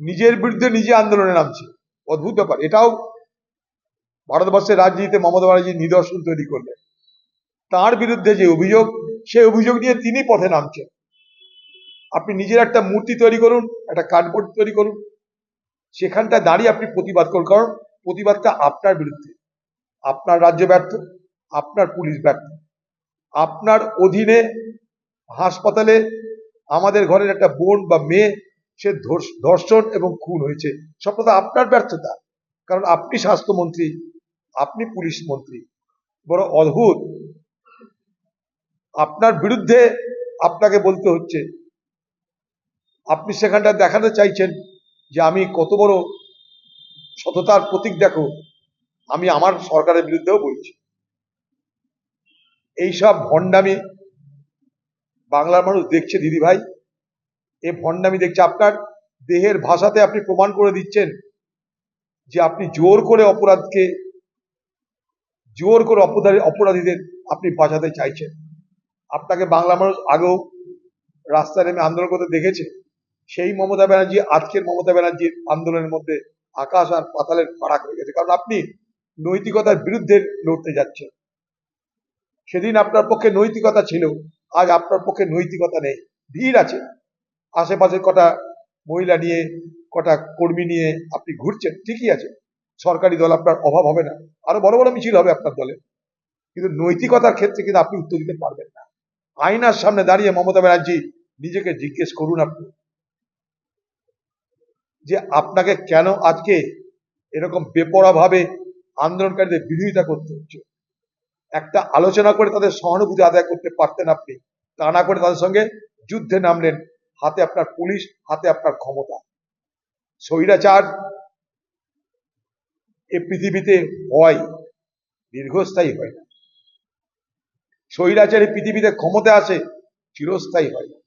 নিজের বিরুদ্ধে নিজে আন্দোলনে নামছে। অদ্ভুত ব্যাপার। এটাও ভারতবর্ষের রাজনীতিতে মমতা ব্যানার্জি নিদর্শন তৈরি করলেন। তার বিরুদ্ধে যে অভিযোগ, সেই অভিযোগ নিয়ে তিনি পথে নামছেন। আপনি নিজের একটা মূর্তি তৈরি করুন, একটা কার্ডবোর্ড তৈরি করুন। সেখানটা দাঁড়িয়ে আপনি প্রতিবাদ করুন, কারণ প্রতিবাদটা আপনার বিরুদ্ধে। আপনার রাজ্য ব্যর্থ, আপনার পুলিশ ব্যর্থ। আপনার অধীনে হাসপাতালে আমাদের ঘরের একটা বোন বা মেয়ে সে ধর্ষ- ধর্ষণ এবং খুন হয়েছে। সবটা আপনার ব্যর্থতা। কারণ আপনি স্বাস্থ্যমন্ত্রী, আপনি পুলিশ মন্ত্রী। বড় অদ্ভুত। আপনার বিরুদ্ধে আপনাকে বলতে হচ্ছে। আপনি সেখানটা দেখাতে চাইছেন যে আমি কত বড় সততার প্রতীক দেখো। আমি আমার সরকারের বিরুদ্ধেও বলছি। এইসব ভণ্ডামি বাংলার মানুষ দেখছে, দিদি ভাই। এ ভণ্ডামি দেখছে, আপনার দেহের ভাষাতে আপনি প্রমাণ করে দিচ্ছেন যে আপনি জোর করে অপরাধকে, জোর করে অপরাধী অপরাধীদের আপনি বাঁচাতে চাইছেন। আপনাকে বাংলা মানুষ আগেও রাস্তায় নেমে আন্দোলন করতে দেখেছে। সেই মমতা ব্যানার্জি, আজকের মমতা ব্যানার্জির আন্দোলনের মধ্যে আকাশ আর পাতালের ফারাক হয়ে গেছে। কারণ আপনি নৈতিকতার বিরুদ্ধে লড়তে যাচ্ছেন। সেদিন আপনার পক্ষে নৈতিকতা ছিল, আজ আপনার পক্ষে নৈতিকতা নেই। ভিড় আছে। আশেপাশে কটা মহিলা নিয়ে, কটা কর্মী নিয়ে আপনি ঘুরছেন, ঠিকই আছে। সরকারি দল আপনার অভাব হবে না। আরও বড় বড় মিছিল হবে আপনার দলে। কিন্তু নৈতিকতার ক্ষেত্রে কিন্তু আপনি উত্তর দিতে পারবেন না। আয়নার সামনে দাঁড়িয়ে মমতা ব্যানার্জি নিজেকে জিজ্ঞেস করুন আপনি। যে আপনাকে কেন আজকে এরকম বেপরা ভাবে আন্দোলনকারীদের বিরোধিতা করতে হচ্ছে? একটা আলোচনা করে তাদের সহানুভূতি আদায় করতে পারতেন আপনি। তা না করে তাদের সঙ্গে যুদ্ধে নামলেন হাতে আপনার পুলিশ, হাতে আপনার ক্ষমতা। স্বৈরাচার এ পৃথিবীতে হয়, দীর্ঘস্থায়ী হয় না। স্বৈরাচার পৃথিবীতে ক্ষমতা আছে চিরস্থায়ী হয় না।